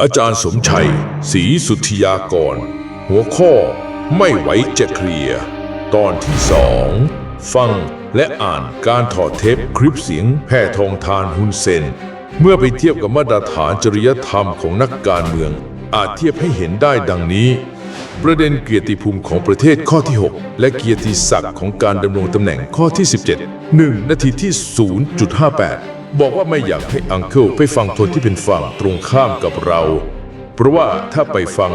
อาจารย์สมชัยศรีสุธิยากร หัวข้อไม่ไหวจะเคลียร์ตอนที่สองฟังและอ่านการถอดเทปคลิปเสียงแพทองทานฮุนเซน เมื่อไปเทียบกับมาตรฐานจริยธรรมของนักการเมือง อาจเทียบให้เห็นได้ดังนี้ ประเด็นเกียรติภูมิของประเทศข้อที่ 6 และเกียรติศักดิ์ของการดำรงตำแหน่งข้อที่ 17 1 นาทีที่ 0.58 บอกว่าไม่อยากให้อังเคิลไปฟังคนที่เป็นฝั่งตรงข้ามกับเรา เพราะว่าถ้าไปฟัง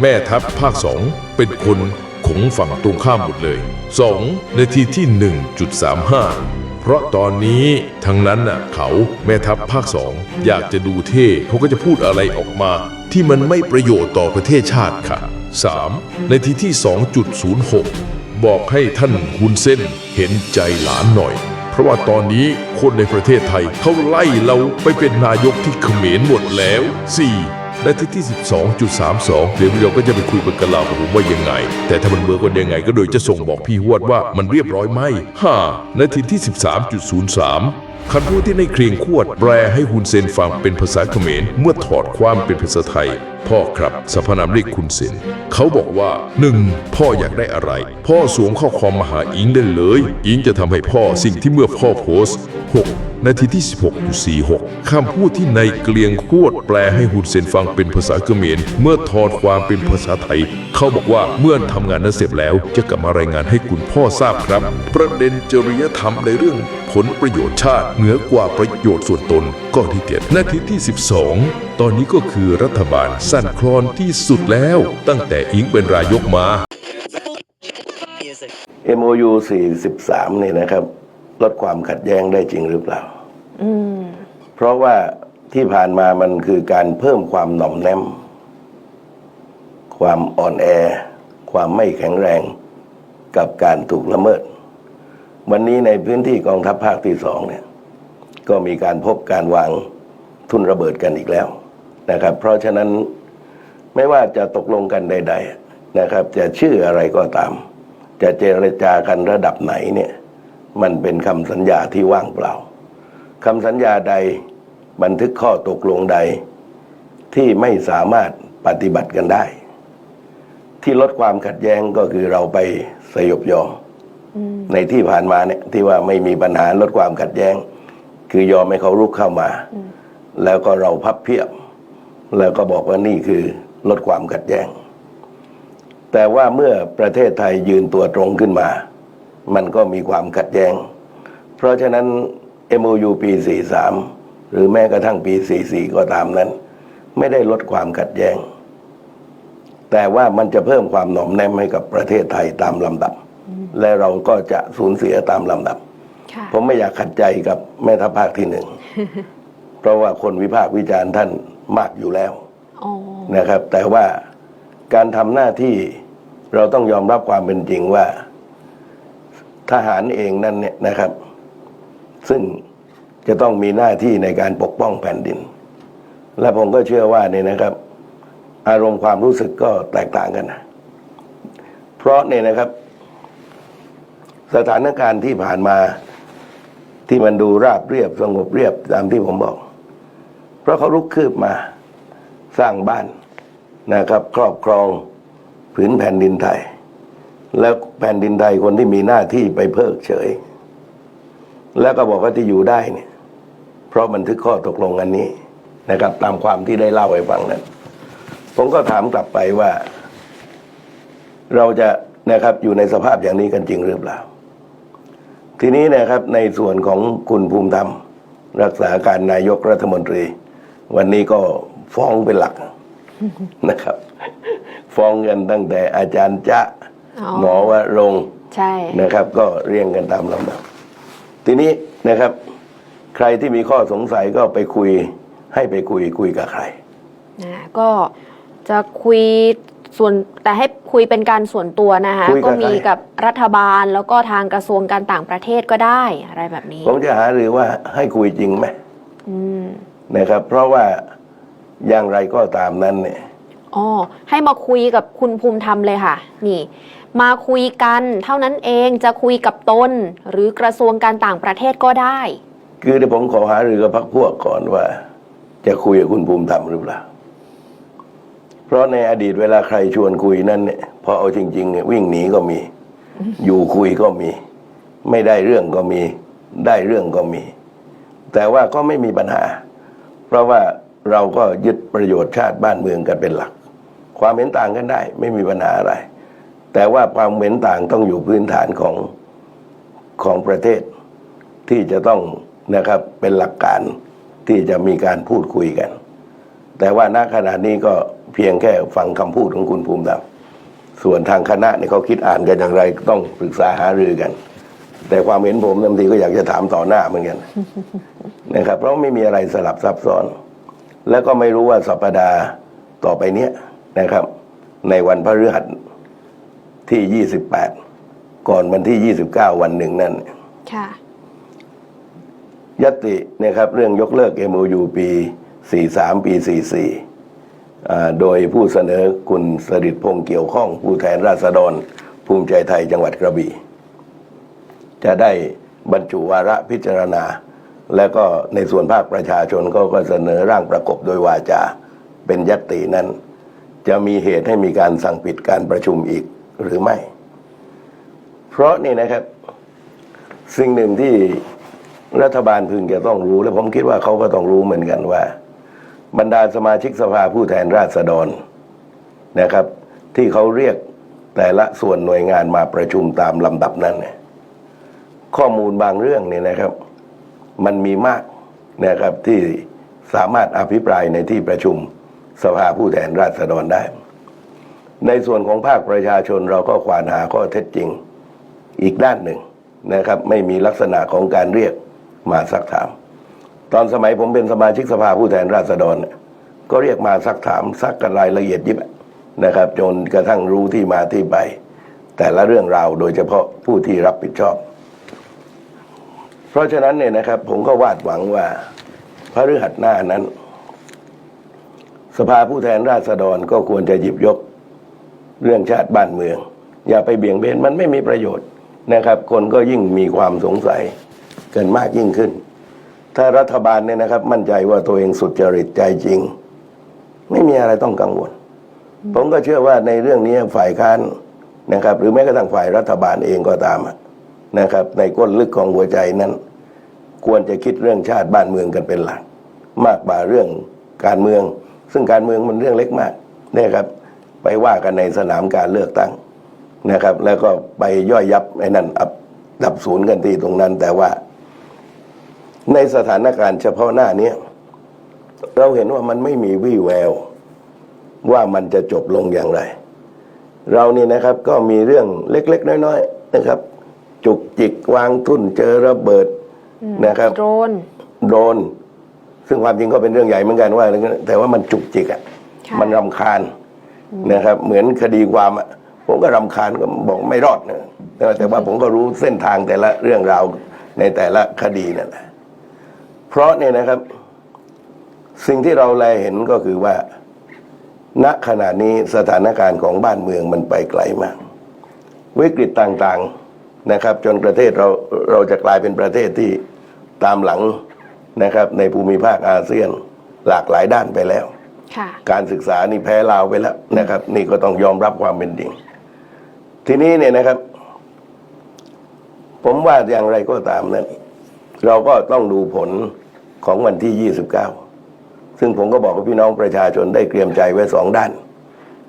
แม่ทัพภาค2เป็นคนของฝั่งตรงข้ามหมดเลย 2 นาทีที่ 1.35 เพราะตอนนี้ทั้งนั้นน่ะเขาแม่ทัพภาคสองอยากจะดูเท่เขาก็จะพูดอะไรออกมา ที่มันไม่ประโยชน์ต่อประเทศชาติค่ะ 3. ในทีที่ 2.06 บอกให้ท่านฮุนเส้นเห็นใจหลานหน่อย เพราะว่าตอนนี้คนในประเทศไทยเขาไล่เราไปเป็นนายกที่เขมรหมดแล้ว 4. นาทีที่ 12.32 เดี๋ยวเราก็จะไปคุยกับกลาผมว่ายังไง แต่ถ้ามันเวิร์กว่ายังไงก็โดยจะส่งบอกพี่ฮวดว่ามันเรียบร้อยไหม 5. นาทีที่ 13.03 คำพูดที่ในเครียงขวดแปลให้ฮุนเซนฟังเป็นภาษาเขมร เมื่อถอดความเป็นภาษาไทย พ่อครับสรรพนามเรียกคุณเซนเขาบอกว่า 1. พ่ออยากได้อะไร พ่อสวมข้อความมาหาอิงได้เลย อิงจะทำให้พ่อสิ่งที่เมื่อพ่อโพสต์ 6. นาทีที่ 16.46คำพูดที่ในเกลียงขวดแปลให้ฮุนเซนฟังเป็นภาษาเขมร เมื่อถอดความเป็นภาษาไทย เขาบอกว่าเมื่อทำงานนั้นเสร็จแล้วจะกลับมารายงานให้คุณพ่อทราบครับ ประเด็นจริยธรรมในเรื่องผลประโยชน์ชาติเหนือกว่าประโยชน์ส่วนตนก็ที่เจ็ดนาทีที่ 12 ตอนนี้ก็คือรัฐบาลสั้นคลอนที่สุดแล้ว ตั้งแต่อิงเป็นรายกมา MOU 43เนี่ยนะครับ ลดความขัดแย้งได้จริงหรือเปล่าเพราะว่าที่ผ่านมามันคือการเพิ่มความหน่อมแนม ความอ่อนแอ ความไม่แข็งแรงกับการถูกละเมิด วันนี้ในพื้นที่กองทัพภาคที่สองเนี่ย ก็มีการพบการวางทุนระเบิดกันอีกแล้วนะครับ เพราะฉะนั้นไม่ว่าจะตกลงกันใด ๆนะครับ จะชื่ออะไรก็ตาม จะเจรจากันระดับไหนเนี่ยมันเป็นคำสัญญาที่ว่างเปล่าคำสัญญาใดบันทึกข้อตกลงใด ที่ไม่สามารถปฏิบัติกันได้ ที่ลดความขัดแย้งก็คือเราไปสยบยอมในที่ผ่านมาเนี่ยที่ว่าไม่มีปัญหาลดความขัดแย้ง คือยอมให้เขารุกเข้ามา แล้วก็เราพับเพียบ แล้วก็บอกว่านี่คือลดความขัดแย้ง แต่ว่าเมื่อประเทศไทยยืนตัวตรงขึ้นมา มันก็มีความขัดแย้ง เพราะฉะนั้น MOU ปี 43 หรือแม้กระทั่งปี 44 ก็ตามนั้น ไม่ได้ลดความขัดแย้ง แต่ว่ามันจะเพิ่มความหน่อมแนมให้กับประเทศไทยตามลำดับ และเราก็จะสูญเสียตามลำดับค่ะ ผมไม่อยากขัดใจกับแม่ทัพภาคที่หนึ่ง เพราะว่าคนวิพากษ์วิจารณ์ท่านมากอยู่แล้วอ๋อนะครับ แต่ว่าการทำหน้าที่เราต้องยอมรับความเป็นจริงว่า ทหารเองนั่นเนี่ยนะครับ ซึ่งจะต้องมีหน้าที่ในการปกป้องแผ่นดิน และผมก็เชื่อว่าเนี่ยนะครับ อารมณ์ความรู้สึกก็แตกต่างกันนะเพราะเนี่ยนะครับ สถานการณ์ที่ผ่านมา ที่มันดูราบเรียบสงบเรียบตามที่ผมบอก เพราะเขาลุกคืบมาสร้างบ้านนะครับ ครอบครองผืนแผ่นดินไทย แล้วแผ่นดินไทยคนที่มีหน้าที่ไปเพิกเฉย แล้วก็บอกว่าที่อยู่ได้เนี่ย เพราะบันทึกข้อตกลงอันนี้นะครับ ตามความที่ได้เล่าให้ฟังนั้นผมก็ถามกลับไปว่า เราจะนะครับอยู่ในสภาพอย่างนี้กันจริงหรือเปล่า ทีนี้นะครับในส่วนของคุณภูมิธรรม รักษาการนายกรัฐมนตรี วันนี้ก็ฟ้องเป็นหลักนะครับ ฟ้องกันตั้งแต่อาจารย์จะอ๋อหมอวรงค์ใช่นะครับ ก็เรียงกันตามลำดับทีนี้นะครับ ใครที่มีข้อสงสัยก็ไปคุยให้ไปคุยคุยกับใคร นะก็จะคุย ส่วนแต่ให้คุยเป็นการส่วนตัวนะคะคุยกับก็มีใคร กับรัฐบาลแล้วก็ทางกระทรวงการต่างประเทศก็ได้อะไรแบบนี้ ผมจะหาหรือว่าให้คุยจริงไหมอืมนะครับ เพราะว่าอย่างไรก็ตามนั้นเนี่ย อ๋อให้มาคุยกับคุณภูมิธรรมเลยค่ะ นี่ มาคุยกันเท่านั้นเองจะคุยกับตน หรือกระทรวงการต่างประเทศก็ได้ คือเดี๋ยวผมขอหารือกับพรรคพวกก่อนว่า จะคุยกับคุณภูมิธรรมหรือเปล่า เพราะในอดีตเวลาใครชวนคุยนั้นเนี่ยพอเอาจริงๆเนี่ยวิ่งหนีก็มี อยู่คุยก็มี ไม่ได้เรื่องก็มี ได้เรื่องก็มี แต่ว่าก็ไม่มีปัญหา เพราะว่าเราก็ยึดประโยชน์ชาติบ้านเมืองกันเป็นหลัก ความเห็นต่างกันได้ ไม่มีปัญหาอะไร แต่ว่าความเห็นต่างต้องอยู่พื้นฐานของของประเทศที่จะต้องนะครับเป็นหลักการที่จะมีการพูดคุยกัน แต่ว่าณขณะนี้ก็ เพียงแค่ฟังคำพูดของคุณภูมิธรรมส่วนทางคณะเนี่ยเขาคิดอ่านกันอย่างไรต้องปรึกษาหารือกัน แต่ความเห็นผมบางทีก็อยากจะถามต่อหน้าเหมือนกันนะครับ เพราะไม่มีอะไรสลับซับซ้อน แล้วก็ไม่รู้ว่าสัปดาห์ต่อไปเนี้ยนะครับ ในวันพฤหัสที่ 28 ก่อนวันที่ 29 วันหนึ่งนั่นค่ะยตินะครับ เรื่องยกเลิก MOU ปี 43 ปี 44อ่า โดยผู้เสนอคุณสริตพงษ์เกี่ยวข้องผู้แทนราษฎร ภูมิใจไทยจังหวัดกระบี่จะได้บรรจุวาระพิจารณา แล้วก็ในส่วนภาคประชาชนก็ก็เสนอร่างประกบโดยวาจาเป็นยตตินั้น จะมีเหตุให้มีการสั่งปิดการประชุมอีกหรือไม่ เพราะนี่นะครับ สิ่งหนึ่งที่รัฐบาลพึงจะต้องรู้ และผมคิดว่าเขาก็ต้องรู้เหมือนกันว่า บรรดาสมาชิกสภาผู้แทนราษฎรนะครับ ที่เขาเรียกแต่ละส่วนหน่วยงานมาประชุมตามลำดับนั้น ข้อมูลบางเรื่องเนี่ยนะครับ มันมีมากนะครับที่สามารถอภิปรายในที่ประชุมสภาผู้แทนราษฎรได้ ในส่วนของภาคประชาชนเราก็ควานหาข้อเท็จจริงอีกด้านหนึ่งนะครับ ไม่มีลักษณะของการเรียกมาซักถาม ตอนสมัยผมเป็นสมาชิกสภาผู้แทนราษฎร ก็เรียกมาซักถามซักกันรายละเอียดยิบนะครับ จนกระทั่งรู้ที่มาที่ไป แต่ละเรื่องราวโดยเฉพาะผู้ที่รับผิดชอบ เพราะฉะนั้นเนี่ยนะครับ ผมก็วาดหวังว่าพระฤหัสหน้านั้น สภาผู้แทนราษฎรก็ควรจะหยิบยก เรื่องชาติบ้านเมือง อย่าไปเบี่ยงเบนมันไม่มีประโยชน์นะครับ คนก็ยิ่งมีความสงสัยเกินมากยิ่งขึ้น ถ้ารัฐบาลเนี่ยนะครับ มั่นใจว่าตัวเองสุจริตใจจริง ไม่มีอะไรต้องกังวล ผมก็เชื่อว่าในเรื่องนี้ฝ่ายค้านนะครับ หรือแม้กระทั่งฝ่ายรัฐบาลเองก็ตามนะครับ ในก้นลึกของหัวใจนั้น ควรจะคิดเรื่องชาติบ้านเมืองกันเป็นหลัก มากกว่าเรื่องการเมือง ซึ่งการเมืองมันเรื่องเล็กมากนะครับ ไปว่ากันในสนามการเลือกตั้งนะครับ แล้วก็ไปย่อยยับไอ้นั่นอับดับศูนย์กันที่ตรงนั้นแต่ว่า ในสถานการณ์เฉพาะหน้าเนี้ยเราเห็นว่ามันไม่มีวี่แวว ว่ามันจะจบลงอย่างไร เรานี่นะครับก็มีเรื่องเล็ก ๆ น้อยๆนะครับ จุกจิกวางทุ่นเจอระเบิดนะครับโดรนโดรนซึ่งความจริงก็เป็นเรื่องใหญ่เหมือนกันว่า แต่ว่ามันจุกจิกอะค่ะมันรำคาญนะครับ เหมือนคดีความอะผมก็รำคาญก็บอกไม่รอดนะแต่ว่าแต่ว่าผมก็รู้เส้นทางแต่ละเรื่องราวในแต่ละคดีนั่นแหละ เพราะเนี่ยนะครับ สิ่งที่เราแลเห็นก็คือว่า ณขณะนี้สถานการณ์ของบ้านเมืองมันไปไกลมาก วิกฤตต่างๆนะครับ จนประเทศเราเราจะกลายเป็นประเทศที่ตามหลังนะครับ ในภูมิภาคอาเซียนหลากหลายด้านไปแล้วค่ะการศึกษานี่แพ้ลาวไปแล้วนะครับ นี่ก็ต้องยอมรับความเป็นจริง ทีนี้เนี่ยนะครับ ผมว่าอย่างไรก็ตามนั้นเราก็ต้องดูผล ของวันที่ 29 ซึ่งผมก็บอกกับพี่น้องประชาชนได้เตรียมใจไว้สองด้าน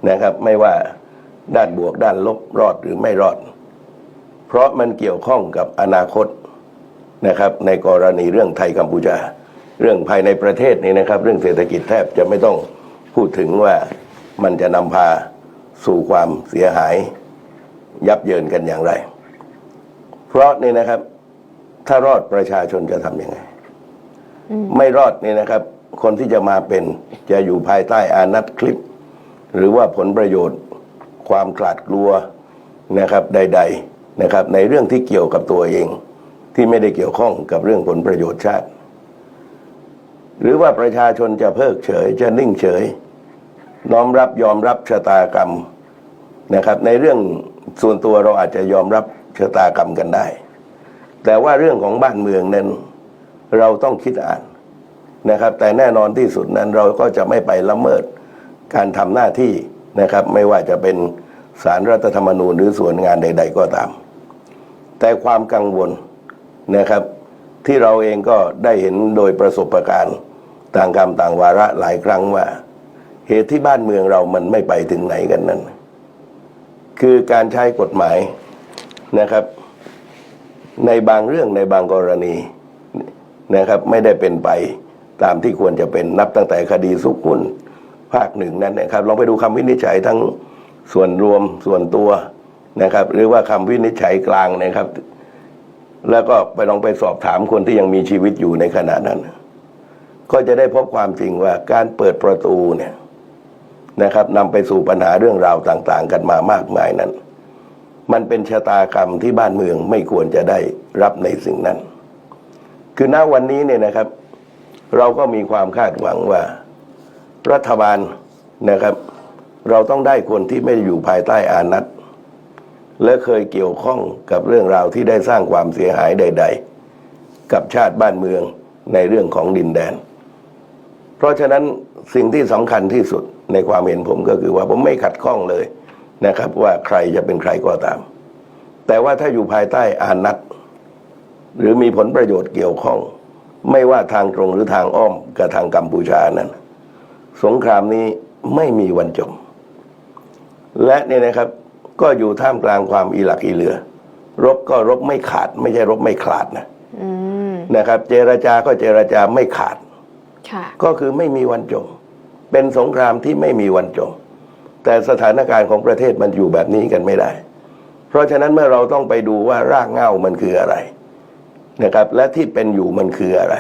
นะครับ ไม่ว่าด้านบวกด้านลบรอดหรือไม่รอด เพราะมันเกี่ยวข้องกับอนาคตนะครับ ในกรณีเรื่องไทยกัมพูชา เรื่องภายในประเทศนี่นะครับ เรื่องเศรษฐกิจแทบจะไม่ต้องพูดถึงว่ามันจะนำพาสู่ความเสียหายยับเยินกันอย่างไร เพราะนี่นะครับ ถ้ารอดประชาชนจะทำยังไง ไม่รอดนี่นะครับ คนที่จะมาเป็นจะอยู่ภายใต้อานัตคลิป หรือว่าผลประโยชน์ ความกลาดกลัวนะครับใด ๆนะครับ ในเรื่องที่เกี่ยวกับตัวเอง ที่ไม่ได้เกี่ยวข้องกับเรื่องผลประโยชน์ชาติ หรือว่าประชาชนจะเพิกเฉยจะนิ่งเฉย น้อมรับยอมรับชะตากรรมนะครับ ในเรื่องส่วนตัวเราอาจจะยอมรับชะตากรรมกันได้ แต่ว่าเรื่องของบ้านเมืองนั้น เราต้องคิดอ่านนะครับ แต่แน่นอนที่สุดนั้นเราก็จะไม่ไปละเมิดการทำหน้าที่นะครับ ไม่ว่าจะเป็นสารรัฐธรรมนูญหรือส่วนงานใด ๆ ก็ตาม แต่ความกังวลนะครับ ที่เราเองก็ได้เห็นโดยประสบการณ์ต่างกรรมต่างวาระหลายครั้งว่า เหตุที่บ้านเมืองเรามันไม่ไปถึงไหนกันนั้น คือการใช้กฎหมายนะครับ ในบางเรื่องในบางกรณี นะครับไม่ได้เป็นไปตามที่ควรจะเป็นนับตั้งแต่คดีสุขุนภาคหนึ่งนั้นนะครับลองไปดูคำวินิจฉัยทั้งส่วนรวมส่วนตัวนะครับ หรือว่าคำวินิจฉัยกลางนะครับ แล้วก็ไปลองไปสอบถามคนที่ยังมีชีวิตอยู่ในขณะนั้น ก็จะได้พบความจริงว่าการเปิดประตูเนี่ยนะครับนำไปสู่ปัญหาเรื่องราวต่างๆ กันมามากมายนั้น มันเป็นชะตากรรมที่บ้านเมืองไม่ควรจะได้รับในสิ่งนั้น คือณวันนี้เนี่ยนะครับ เราก็มีความคาดหวังว่า รัฐบาลนะครับ เราต้องได้คนที่ไม่อยู่ภายใต้อานัตและเคยเกี่ยวข้องกับเรื่องราวที่ได้สร้างความเสียหายใด ๆ กับชาติบ้านเมืองในเรื่องของดินแดน เพราะฉะนั้นสิ่งที่สำคัญที่สุดในความเห็นผมก็คือว่าผมไม่ขัดข้องเลยนะครับ ว่าใครจะเป็นใครก็ตาม แต่ว่าถ้าอยู่ภายใต้อานัต หรือมีผลประโยชน์เกี่ยวข้อง ไม่ว่าทางตรงหรือทางอ้อมกับทางกัมพูชานั้น สงครามนี้ไม่มีวันจบ และเนี่ยนะครับก็อยู่ท่ามกลางความอีหลักอีเหลือ รบก็รบไม่ขาด ไม่ใช่รบไม่ขาดนะอืมนะครับ เจรจาก็เจรจาไม่ขาดค่ะก็คือไม่มีวันจบ เป็นสงครามที่ไม่มีวันจบ แต่สถานการณ์ของประเทศมันอยู่แบบนี้กันไม่ได้ เพราะฉะนั้นเมื่อเราต้องไปดูว่ารากเหง้ามันคืออะไร นะครับและที่เป็นอยู่มันคืออะไร